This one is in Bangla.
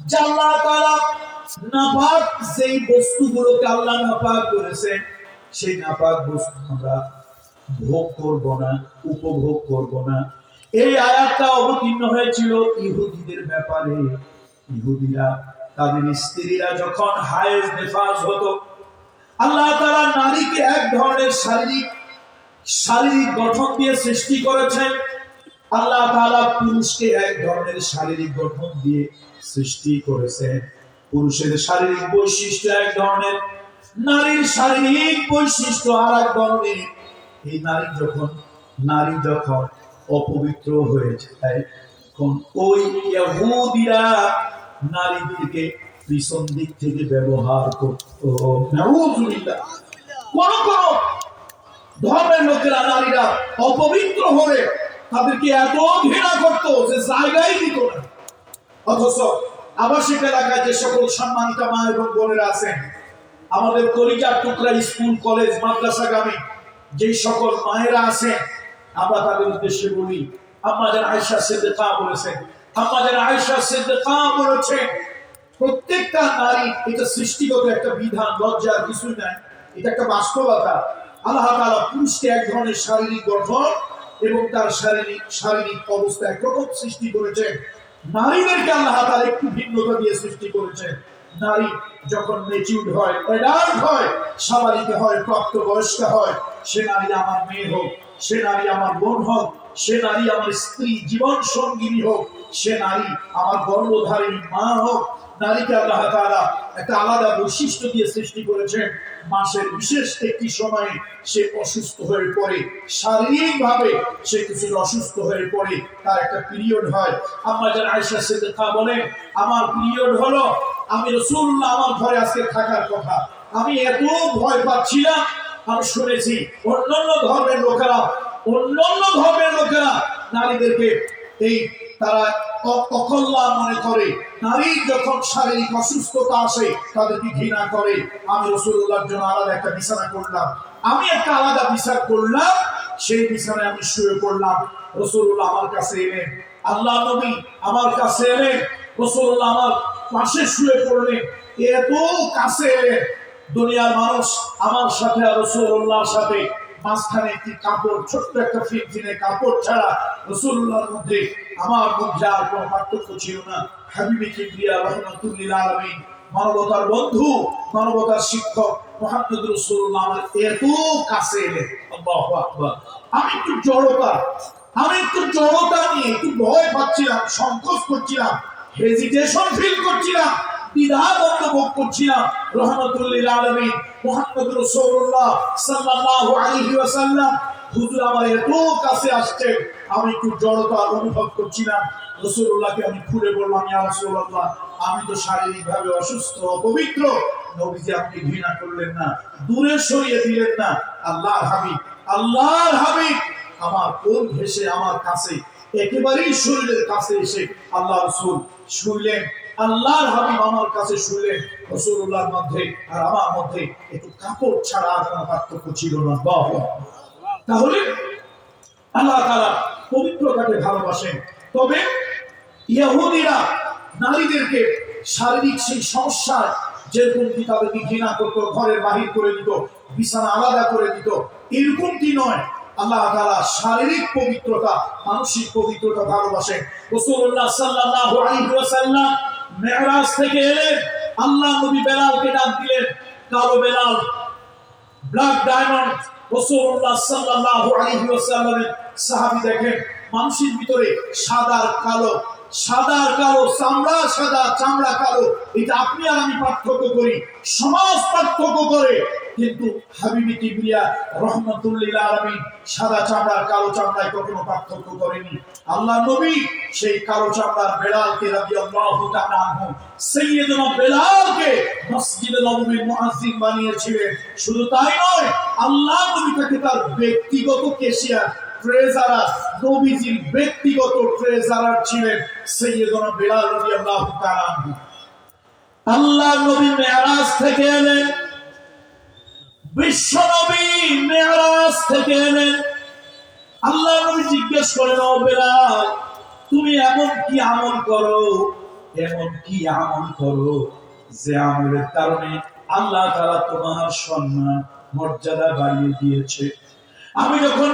যে আল্লাহ নাপাক যেই বস্তুগুলোকে আল্লাহ নাপাক সেই নাপাক বস্তু আমরা ভোগ করব না, উপভোগ করব না। এই আয়াতটা অবতীর্ণ হয়েছিল ইহুদিদের ব্যাপারে। ইহুদিরা, তাদের স্ত্রীরা যখন হায়েজ নেফাজ হতো, আল্লাহ তাআলা নারীকে এক ধরনের শারীরিক শারীরিক গঠন দিয়ে সৃষ্টি করেছেন আল্লাহ তাআলা পুরুষকে এক ধরনের শারীরিক গঠন দিয়ে সৃষ্টি পুরুষের শারীরিক বৈশিষ্ট্য এক ধরনের, নারীর শারীরিক বৈশিষ্ট্য আর এক ধরনের। এই নারী যখন নারী যখন অপবিত্র হয়ে যায়, তখন ওই ইহুদিরা নারীদেরকে পিছন দিক থেকে ব্যবহার করতো। কোন কোন ধর্মের লোকেরা, নারীরা অপবিত্র হলে তাদেরকে এত ঘৃণা করতো যে জায়গায় দিত না। অথচ আবাসিক এলাকায় যে সকল সম্মানিত মা এবং বোনেরা আছেন, আমাদের কলিজার টুকরা স্কুল, কলেজ মাদ্রাসাগামী যে সকল মায়েরা আছেন, আমরা তাদের উদ্দেশ্যে বলি আমাদের আয়সা সিদ্দিকা বলেছেন আমাদের আয়সা সিদ্দিকা বলেছেন, প্রত্যেকটা নারী এটা সৃষ্টিগত একটা বিধান লজ্জার কিছুই নাই, এটা একটা বাস্তবতা। আল্লাহ তাআলা পুরুষকে এক ধরনের শারীরিক গঠন এবং তার শারীরিক শারীরিক অবস্থা একরকম সৃষ্টি করেছে। নারীদেরকে আল্লাহ তার একটু ভিন্নতা দিয়ে সৃষ্টি করেছে। নারী যখন মেচিউড হয় অ্যাডাল্ট হয় সাবালিকা হয়, প্রাপ্তবয়স্ক হয়, সে নারী আমার মেয়ে হোক, সে নারী আমার বোন হোক সে নারী আমার স্ত্রী, জীবন সঙ্গিনী হোক, সে নারী আমার গর্ভধারিণী মা হোক, নারীকে আল্লাহ তাআলা একটা আলাদা বৈশিষ্ট্য দিয়ে সৃষ্টি করেছেন। মাসের বিশেষ একটি সময়ে সে অসুস্থ হয়ে পড়ে। শারীরিকভাবে সে কিছু অসুস্থ হয়ে পড়ে। তার একটা পিরিয়ড হয়। আমরা যারা আয়সা সিদ্দিকা বলেন, আমার পিরিয়ড হলো আমি রসুল্লাহ আমার ঘরে আজকে থাকার কথা। আমি এত ভয় পাচ্ছিলাম, আমি শুনেছি অন্যান্য ধর্মের লোকেরা অন্যান্য ধর্মের লোকেরা নারীদেরকে এই তারা অকল্যাণ মনে করে। নারীর যখন শারীরিক অসুস্থতা আসে, তাদেরকে ঘৃণা করে। আমি রসুল্লাহর জন্য আলাদা একটা বিছানা করলাম। আমি একটা আলাদা বিছানা করলাম, সেই বিছানায় আমি শুয়ে পড়লাম। রসুল্লাহ আমার কাছে এলেন। আল্লাহ নবী আমার কাছে এলেন। রসুল্লাহ আমার পাশে শুয়ে পড়লেন। এত কাছে এলেন। দুনিয়ার মানুষ আমার সাথে আর রসুল্লাহর সাথে মাঝখানে একটি কাপড়, ছোট্ট একটা ফিনফিনে কাপড় ছাড়া রসুল্লাহর মধ্যে আমার মধ্যে আর কোনো পার্থক্য ছিল না। হাবিবি কিবরিয়া রহমতুল্লিল মানবতার বন্ধু, মানবতার শিক্ষক রসুল্লাহ আমার এত কাছে এলেন। আমি একটু জড়তা, আমি একটু জড়তা নিয়ে একটু ভয় পাচ্ছিলাম, সংকোচ করছিলাম হেজিটেশন ফিল করছিলাম। আমি তো শারীরিকভাবে অসুস্থ, অপবিত্র। নবীজি আপনি ঘৃণা করলেন না, দূরে সরিয়ে দিলেন না। আল্লাহ হাবিব, আল্লাহর হাবিব, আমার কোল ভেসে আমার কাছে, একেবারেই শরীরের কাছে এসে আল্লাহ রসুল শুনলেন আল্লাহর হাবিব আমার কাছে শুনলেন রসুল্লাহর মধ্যে আর আমার মধ্যে একটু কাপড় ছাড়া আর কোনো পার্থক্য ছিল না। তাহলে আল্লাহ তারা পবিত্রতাকে ভালোবাসেন। তবে ইহুদিরা নারীদেরকে শারীরিক সেই সমস্যার যেরকম কি তাদেরকে ঘৃণা করতো, ঘরের বাহির করে দিত, বিছানা আলাদা করে দিত, এরকমটি নয়। আল্লাহ তাআলা শারীরিক পবিত্রতা, মানসিক পবিত্রতা ভালোবাসেন। রাসূলুল্লাহ সাল্লাল্লাহু আলাইহি ওয়াসাল্লাম মেরাজ থেকে এলেন আল্লাহ নবী বেলালকে ডাক দিলেন, কালো বেলাল ব্ল্যাক ডায়মন্ড রসুল্লাহ সাল্লাহ আলাইহি ওসাল্লামের সাহাবি দেখেন। মানুষের ভিতরে সাদা কালো সাদা কালো, চামড়া সাদা, চামড়া কালো। এটা আপনি আর আমি পার্থক্য করি, সমাজ পার্থক্য করে। কিন্তু হাবিবি রহমতুল্লিল আলামিন সাদা চামড়ার কালো চামড়ায় কখনো পার্থক্য করেনি। আল্লাহ নবী সেই কালো চামড়ার আনহু সাইয়্যিদুনা বেলালকে বানিয়েছিলেন। শুধু তাই নয়, আল্লাহ নবী তাকে তার ব্যক্তিগত কেশিয়ার ট্রেজারার নবীজির ব্যক্তিগত ট্রেজারার ছিলেন সৈয়দনা। আল্লাহ নবী থেকে এলেন, বিশ্ব নবী থেকে এলেন। আল্লাহ নবী জিজ্ঞেস করেন, ও বেলাল, তুমি এমন কি আমল করো? এমন কি আমল করো যে আমলের কারণে আল্লাহ তাআলা তোমার সম্মান, মর্যাদা বাড়িয়ে দিয়েছে? আমি যখন